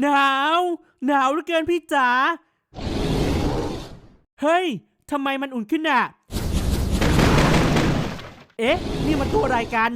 หนาว หนาวเหลือเกินพี่จ๋า เฮ้ย ทำไมมันอุ่นขึ้นน่ะ เอ๊ะ นี่มันตัวอะไรกัน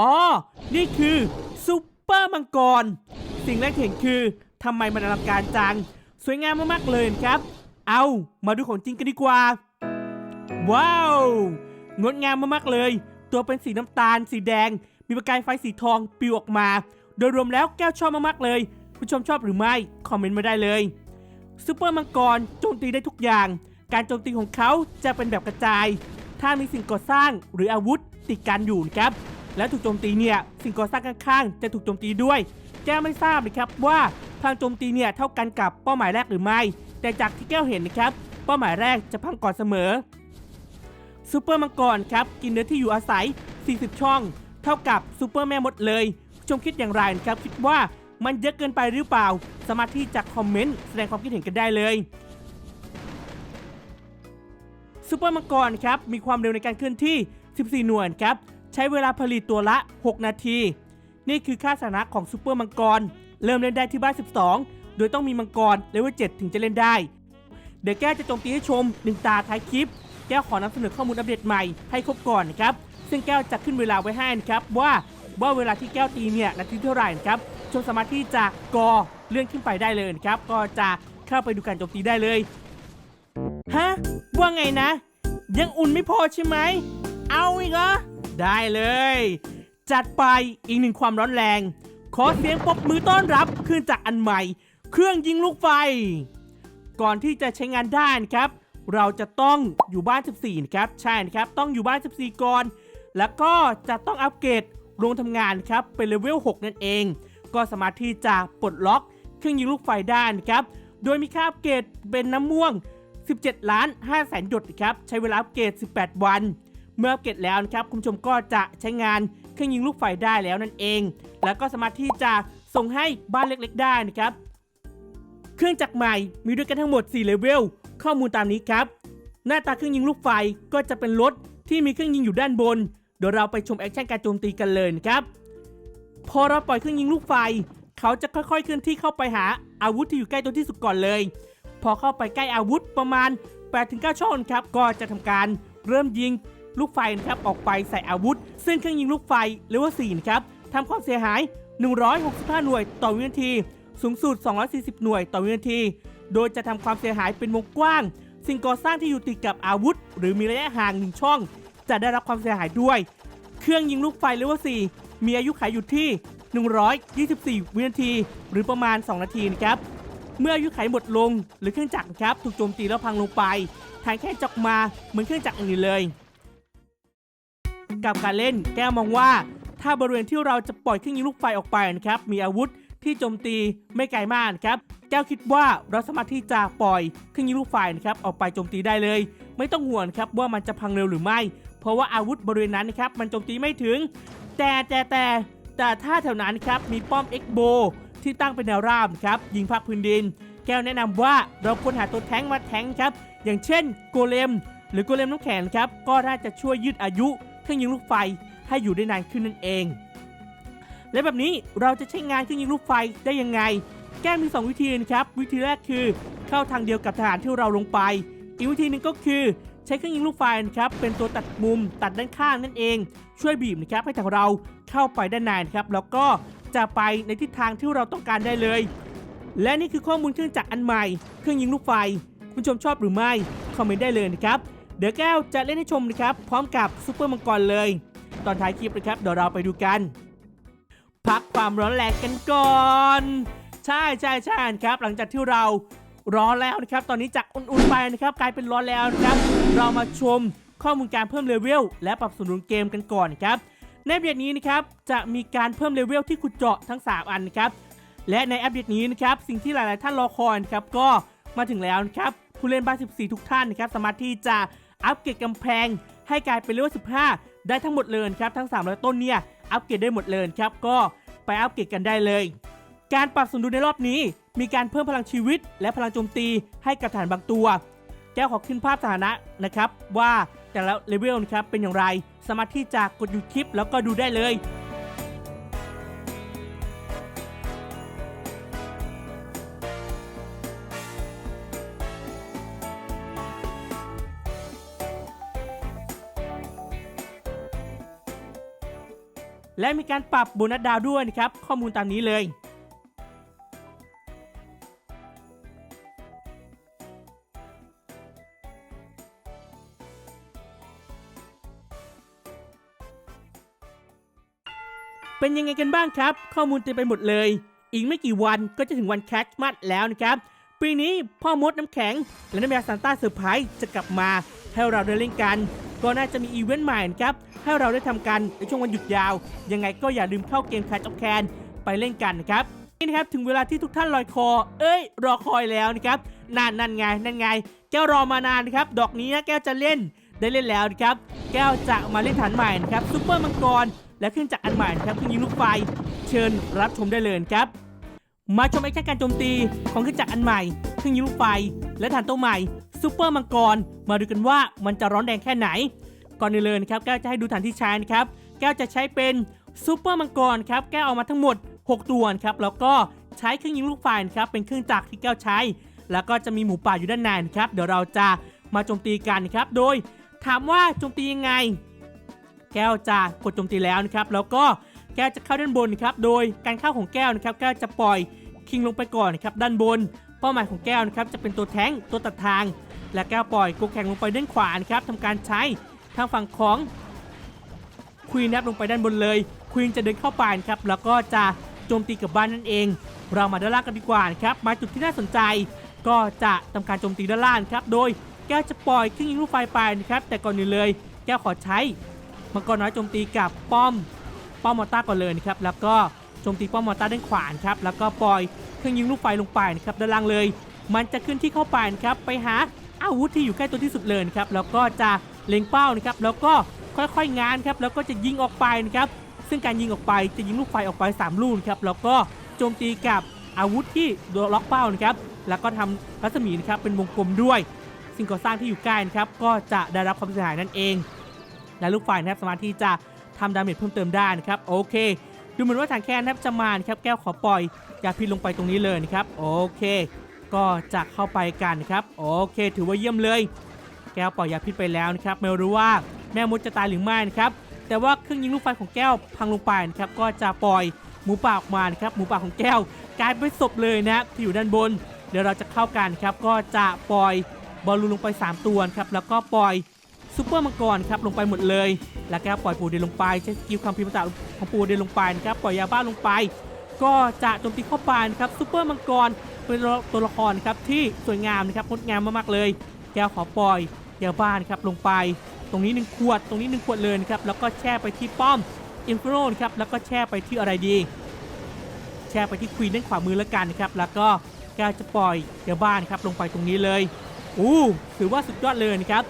อ๋อ นี่คือซุปเปอร์มังกร สิ่งแรกเห็นคือทำไมมันอลังการจัง สวยงามมากๆเลยครับ เอามาดูของจริงกันดีกว่า ว้าว งดงามมากๆเลย ตัวเป็นสีน้ำตาล สีแดง มีประกายไฟสีทองปลิวออกมา โดยรวมแล้วแก้วชอบมากๆเลย ผู้ชมชอบหรือไม่ คอมเมนต์มาได้เลยซูเปอร์มังกรโจมตีได้ทุกอย่าง การโจมตีของเขาจะเป็นแบบกระจาย ถ้ามีสิ่งก่อสร้างหรืออาวุธติดกันอยู่นะครับ แล้วถูกโจมตีเนี่ยสิ่งก่อสร้างข้างๆจะถูกโจมตีด้วย แก้วไม่ทราบเลยครับว่าพลังโจมตีเนี่ยเท่ากันกับเป้าหมายแรกหรือไม่ แต่จากที่แก้วเห็นนะครับ เป้าหมายแรกจะพังก่อนเสมอซูเปอร์มังกรครับกินเนื้อที่อยู่อาศัย 40 ช่อง เท่ากับซูเปอร์แม่มดเลย ชมคิดอย่างไรนะครับ คิดว่ามันเยอะเกินไปหรือเปล่า สามารถที่จะคอมเมนต์แสดงความคิดเห็นกันได้เลยซูเปอร์มังกรครับมีความเร็วในการเคลื่อนที่ 14 หน่วยครับใช้เวลาผลิตตัวละ 6 นาที นี่คือค่าสถานะของซูเปอร์มังกร เริ่มเล่นได้ที่บ้าน 12 โดยต้องมีมังกรเลเวล 7 ถึงจะเล่นได้ เดี๋ยวแก้วจะโจมตีให้ชมหนึ่งตาท้ายคลิป แก้วขอนำเสนอข้อมูลอัปเดตใหม่ให้ครบก่อนนะครับ ซึ่งแก้วจะขึ้นเวลาไว้ให้นะครับว่า ว่าเวลาที่แก้วตีเนี่ยนาทีเท่าไหร่นะครับชมสามารถที่จะกอเลื่อนขึ้นไปได้เลยนะครับ ก็จะเข้าไปดูการโจมตีได้เลยฮะว่าไงนะ ยังอุ่นไม่พอใช่ไหมเอาอีกเหรอได้เลย จัดไปอีกหนึ่งความร้อนแรง ขอเสียงปรบมือต้อนรับขึ้นจากอันใหม่ เครื่องยิงลูกไฟ ก่อนที่จะใช้งานได้นะครับ เราจะต้องอยู่บ้าน 14 นะครับ ใช่นะครับ ต้องอยู่บ้าน 14 ก่อน แล้วก็จะต้องอัปเกรด โรงทำงานครับเป็นเลเวล 6 นั่นเอง ก็สามารถที่จะปลดล็อกเครื่องยิงลูกไฟได้นะครับ โดยมีค่าอัปเกรดเป็นน้ำม่วง 17 ล้าน5แสนหยดนะครับใช้เวลาอัปเกรด 18 วัน เมื่ออัปเกรดแล้วนะครับคุณผู้ชมก็จะใช้งานเครื่องยิงลูกไฟได้แล้วนั่นเอง แล้วก็สามารถที่จะส่งให้บ้านเล็กๆได้นะครับ เครื่องจักรใหม่มีด้วยกันทั้งหมด 4 เลเวล ข้อมูลตามนี้ครับ หน้าตาเครื่องยิงลูกไฟก็จะเป็นรถที่มีเครื่องยิงอยู่ด้านบน เดี๋ยวเราไปชมแอคชั่นการโจมตีกันเลยนะครับพอเราปล่อยเครื่องยิงลูกไฟ เขาจะค่อยๆเคลื่อนที่เข้าไปหาอาวุธที่อยู่ใกล้ตัวที่สุดก่อนเลย พอเข้าไปใกล้อาวุธประมาณ8-9ช่องครับก็จะทำการเริ่มยิงลูกไฟนะครับออกไปใส่อาวุธ ซึ่งเครื่องยิงลูกไฟเลเวล4นะครับทำความเสียหาย 165 หน่วยต่อวินาที สูงสุด 240 หน่วยต่อวินาที โดยจะทำความเสียหายเป็นวงกว้าง สิ่งก่อสร้างที่อยู่ติดกับอาวุธ หรือมีระยะห่างหนึ่งช่อง จะได้รับความเสียหายด้วย เครื่องยิงลูกไฟเลเวล4มีอายุขัยอยู่ที่ 124 วินาที หรือประมาณ 2 นาทีนะครับ เมื่ออายุขัยหมดลงหรือเครื่องจักรครับถูกโจมตีแล้วพังลงไปทางแค่จอกมาเหมือนเครื่องจักรอื่นเลย กับการเล่นแก้วมองว่า ถ้าบริเวณที่เราจะปล่อยเครื่องยิงลูกไฟออกไปนะครับมีอาวุธที่โจมตีไม่ไกลมากครับแก้วคิดว่าเราสามารถที่จะปล่อยเครื่องยิงลูกไฟนะครับออกไปโจมตีได้เลย ไม่ต้องห่วงครับว่ามันจะพังเร็วหรือไม่ เพราะว่าอาวุธบริเวณนั้นนะครับมันโจมตีไม่ถึง แต่แต่แต่แต่ถ้าแถวนั้นครับมีป้อมเอ็กโบที่ตั้งเป็นแนวราบครับยิงภาคพื้นดิน แก้วแนะนำว่าเราควรหาตัวแท้งมาแท้งครับ อย่างเช่นโกเลม หรือโกเลมน้ำแข็งครับก็น่าจะช่วยยืดอายุเครื่องยิงลูกไฟให้อยู่ได้นานขึ้นนั่นเอง และแบบนี้เราจะใช้งานเครื่องยิงลูกไฟได้ยังไง แก้มมี2 วิธีนะครับ วิธีแรกคือ เข้าทางเดียวกับทหารที่เราลงไป อีกวิธีหนึ่งก็คือ ใช้เครื่องยิงลูกไฟนะครับเป็นตัวตัดมุมตัดด้านข้างนั่นเอง ช่วยบีบนะครับให้ทางเราเข้าไปด้านในนะครับแล้วก็จะไปในทิศทางที่เราต้องการได้เลย และนี่คือข้อมูลเครื่องจักรอันใหม่ เครื่องยิงลูกไฟ คุณชมชอบหรือไม่คอมเมนต์ได้เลยนะครับเดี๋ยวแก้วจะเล่นให้ชมนะครับพร้อมกับซูเปอร์มังกรเลย ตอนท้ายคลิปนะครับเดี๋ยวเราไปดูกัน พักความร้อนแรงกันก่อน ใช่ใช่ใช่ครับ หลังจากที่เรา ร้อนแล้วนะครับ ตอนนี้จากอุ่นๆไปนะครับกลายเป็นร้อนแล้วนะครับ เรามาชมข้อมูลการเพิ่มเลเวลและปรับสมดุลเกมกันก่อนครับ ในอัปเดตนี้นะครับจะมีการเพิ่มเลเวลที่ขุดเจาะทั้ง 3 อันนะครับ และในอัปเดตนี้นะครับสิ่งที่หลายๆ ท่านรอคอยนะครับก็มาถึงแล้วนะครับผู้เล่นบ้าน14 ทุกท่านนะครับสามารถที่จะอัปเกรดกำแพง ให้กลายเป็นเลเวล 15 ได้ทั้งหมดเลยครับทั้ง300ต้นเนี่ยอัปเกรดได้หมดเลยครับก็ไปอัปเกรดกันได้เลย การปรับสมดุลในรอบนี้ มีการเพิ่มพลังชีวิต และพลังโจมตีให้กับฐานบางตัว แก้วขอขึ้นภาพสถานะนะครับ ว่าแต่ละเลเวลนะครับเป็นอย่างไร สามารถที่จะกดหยุดคลิปแล้วก็ดูได้เลยและมีการปรับโบนัสดาวด้วยนะครับ ข้อมูลตามนี้เลย ยังไงกันบ้างครับ ข้อมูลเต็มไปหมดเลย อีกไม่กี่วันก็จะถึงวันแคชมัดแล้วนะครับ ปีนี้พ่อมดน้ำแข็ง และน้ำยาซานต้าเซอร์ไพรส์จะกลับมาให้เราได้เล่นกัน ก็น่าจะมีอีเวนต์ใหม่นะครับ ให้เราได้ทำกันในช่วงวันหยุดยาว ยังไงก็อย่าลืมเข้าเกมแคาจ็อกแคนไปเล่นกันนะครับนี่นะครับถึงเวลาที่ทุกท่านลอยคอ เอ้ย รอคอยแล้วนะครับนั่นนั่นไงนั่นไง แก้วรอมานานนะครับ ดอกนี้นะแก้วจะเล่นได้เล่นแล้วนะครับ แก้วจะมาเล่นฐานใหม่นะครับซูเปอร์มังกร และเครื่องจักรอันใหม่นะครับเครื่องยิงลูกไฟ เชิญรับชมได้เลยครับ มาชมแอคชั่นการโจมตีของเครื่องจักรอันใหม่เครื่องยิงลูกไฟ และฐานตัวใหม่ซูเปอร์มังกร มาดูกันว่ามันจะร้อนแรงแค่ไหน ก่อนอื่นเลยนะครับแก้วจะให้ดูฐานที่ใช้นะครับแก้วจะใช้เป็นซูเปอร์มังกรครับแก้วเอามาทั้งหมด 6 ตัวครับแล้วก็ใช้เครื่องยิงลูกไฟนะครับเป็นเครื่องจักรที่แก้วใช้ แล้วก็จะมีหมูป่าอยู่ด้านในนะครับเดี๋ยวเราจะมาโจมตีกันครับโดยถามว่าโจมตียังไง แก้วจะกดโจมตีแล้วนะครับแล้วก็แก้วจะเข้าด้านบนครับโดยการเข้าของแก้วนะครับแก้วจะปล่อยคิงลงไปก่อนนะครับด้านบน เป้าหมายของแก้วนะครับจะเป็นตัวแท้งตัวตัดทาง และแก้วปล่อยโกแข่งลงไปด้านขวานะครับทำการใช้ทางฝั่งของควีนนะครับลงไปด้านบนเลยควีนจะเดินเข้าไปนะครับแล้วก็จะโจมตีกับบ้านนั่นเอง เรามาด้านล่างกันดีกว่านะครับมาจุดที่น่าสนใจ ก็จะทำการโจมตีด้านล่างครับโดยแก้วจะปล่อยเครื่องยิงลูกไฟไปนะครับแต่ก่อนอื่นเลย แก้วขอใช้ มังกรน้อยโจมตีกับป้อมป้อมมอต้าก่อนเลยนะครับแล้วก็โจมตีป้อมมอต้าด้านขวานครับแล้วก็ปล่อยเครื่องยิงลูกไฟลงไปนะครับด้านล่างเลย มันจะขึ้นที่เข้าไปนะครับไปหาอาวุธที่อยู่ใกล้ตัวที่สุดเลยนะครับแล้วก็จะเล็งเป้านะครับแล้วก็ค่อยๆงานครับแล้วก็จะยิงออกไปนะครับซึ่งการยิงออกไปจะยิงลูกไฟออกไป 3 ลูกครับแล้วก็โจมตีกับอาวุธที่ล็อกเป้านะครับแล้วก็ทำรัศมีนะครับเป็นวงกลมด้วย สิ่งก่อสร้างที่อยู่ใกล้นะครับก็จะได้รับความเสียหายนั่นเอง และลูกไฟนะครับสามารถที่จะทำดาเมจเพิ่มเติมได้นะครับโอเค ดูเหมือนว่าทางแคนนะครับจะมานะครับแก้วขอปล่อยยาพิษลงไปตรงนี้เลยนะครับโอเค ก็จะเข้าไปกันนะครับโอเค ถือว่าเยี่ยมเลย แก้วปล่อยยาพิษไปแล้วนะครับไม่รู้ว่าแม่มดจะตายหรือไม่นะครับแต่ว่าเครื่องยิงลูกไฟของแก้วพังลงไปนะครับก็จะปล่อยหมูป่าออกมานะครับหมูป่าของแก้วกลายเป็นศพเลยนะที่อยู่ด้านบน เดี๋ยวเราจะเข้ากันครับก็จะปล่อยบอลลูนลงไป 3 ตัวครับแล้วก็ปล่อย ซูเปอร์มังกรครับลงไปหมดเลย แล้วก้วปล่อยปูเดนลงไปใช้สกิลความพิมพ์ตาของปูเดนลงไปนะครับปล่อยยาบ้าลงไป ก็จะโจมตีเข้าไปนะครับซูเปอร์มังกรเป็นตัวละครครับที่สวยงามนะครับงดงามมากๆเลย แก้วขอปล่อยยาบ้านครับลงไป ตรงนี้ 1 ขวด ตรงนี้ 1 ขวดเลยครับแล้วก็แช่ไปที่ป้อมอินฟโรนครับแล้วก็แช่ไปที่อะไรดี แช่ไปที่ควีนด้านขวามือแล้วกันครับแล้วก็แก้วจะปล่อยยาบ้านครับลงไปตรงนี้เลยอู้ถือว่าสุดยอดเลยนะครับ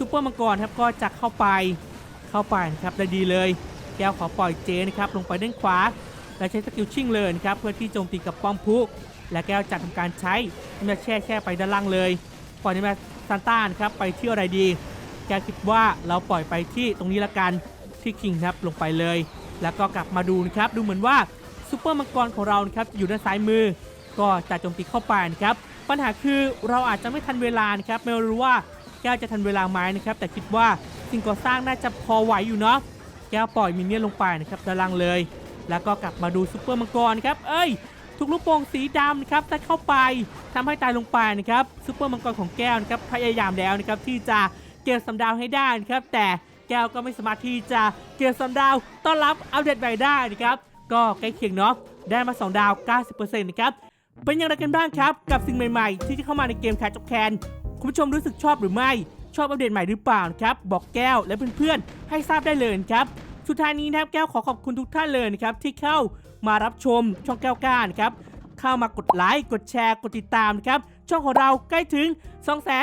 ซูเปอร์มังกรครับก็จะเข้าไปเข้าไปครับได้ดีเลย แก้วขอปล่อยเจนะครับลงไปด้านขวา และใช้สกิลชิ่งเลยครับเพื่อที่โจมตีกับป้อมพุกและแก้วจะทำการใช้น้ำยาแช่แช่ไปด้านล่างเลยปล่อยน้ำยาซานต้านครับไปที่อะไรดี แกคิดว่าเราปล่อยไปที่ตรงนี้ละกันที่คิงครับลงไปเลย แล้วก็กลับมาดูนะครับดูเหมือนว่าซูเปอร์มังกรของเราครับอยู่ด้านซ้ายมือ ก็จะโจมตีเข้าไปนะครับปัญหาคือเราอาจจะไม่ทันเวลานะครับไม่รู้ว่า แก้วจะทันเวลาไหมนะครับแต่คิดว่าสิ่งก่อสร้างน่าจะพอไหวอยู่เนาะแก้วปล่อยมินเนี่ยลงไปนะครับด้านล่างเลย แล้วก็กลับมาดูซูเปอร์มังกรครับเอ้ยทุกลูกโป่งสีดำนะครับถ้าเข้าไปทำให้ตายลงไปนะครับซูเปอร์มังกรของแก้วนะครับพยายามแล้วนะครับที่จะเก็บสัมดาวให้ได้นะครับแต่แก้วก็ไม่สามารถที่จะเก็บสัมดาวต้อนรับอัปเดตใหม่ได้นะครับก็ใกล้เคียงเนาะได้มา 2 ดาว 90%นะครับเป็นอย่างไรกันบ้างครับ กับสิ่งใหม่ๆ ที่จะเข้ามาในเกมแคชจ็อกแคน คุณผู้ชมรู้สึกชอบหรือไม่ ชอบอัปเดตใหม่หรือเปล่าครับ บอกแก้วและเพื่อนๆให้ทราบได้เลยครับ สุดท้ายนี้นะครับแก้วขอขอบคุณทุกท่านเลยนะครับที่เข้ามารับชมช่องแก้วก้านครับเข้ามากดไลค์กดแชร์กดติดตามนะครับช่องของเราใกล้ถึง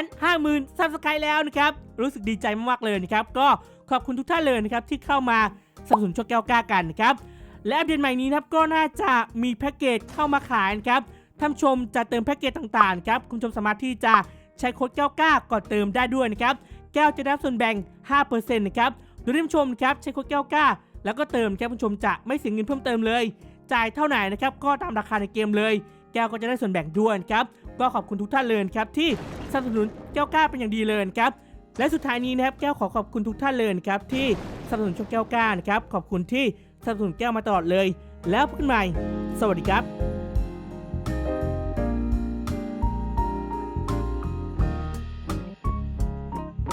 250,000ซับสไครต์แล้วนะครับรู้สึกดีใจมากๆเลยนะครับก็ขอบคุณทุกท่านเลยนะครับที่เข้ามาสนับสนุนช่องแก้วก้ากันนะครับและอัปเดตใหม่นี้นะครับก็น่าจะมีแพ็กเกจเข้ามาขายนะครับท่านชมจะเติมแพ็กเกจต่างๆครับคุณผู้ชมสามารถที่จะ ใช้โค้ดแก้วก้าก่อนเติมได้ด้วยนะครับ แก้วจะได้รับส่วนแบ่ง 5%นะครับโดยท่านผู้ชมครับใช้โค้ดแก้วก้าแล้วก็เติมแก้วผู้ชมจะไม่เสียเงินเพิ่มเติมเลย จ่ายเท่าไหร่นะครับก็ตามราคาในเกมเลย แก้วก็จะได้ส่วนแบ่งด้วยครับ ก็ขอบคุณทุกท่านเลยครับที่สนับสนุนแก้วกล้าเป็นอย่างดีเลยครับ และสุดท้ายนี้นะครับแก้วขอขอบคุณทุกท่านเลยครับที่สนับสนุนช่องแก้วกล้านะครับขอบคุณที่สนับสนุนแก้วมาตลอดเลย แล้วพบกันใหม่ สวัสดีครับ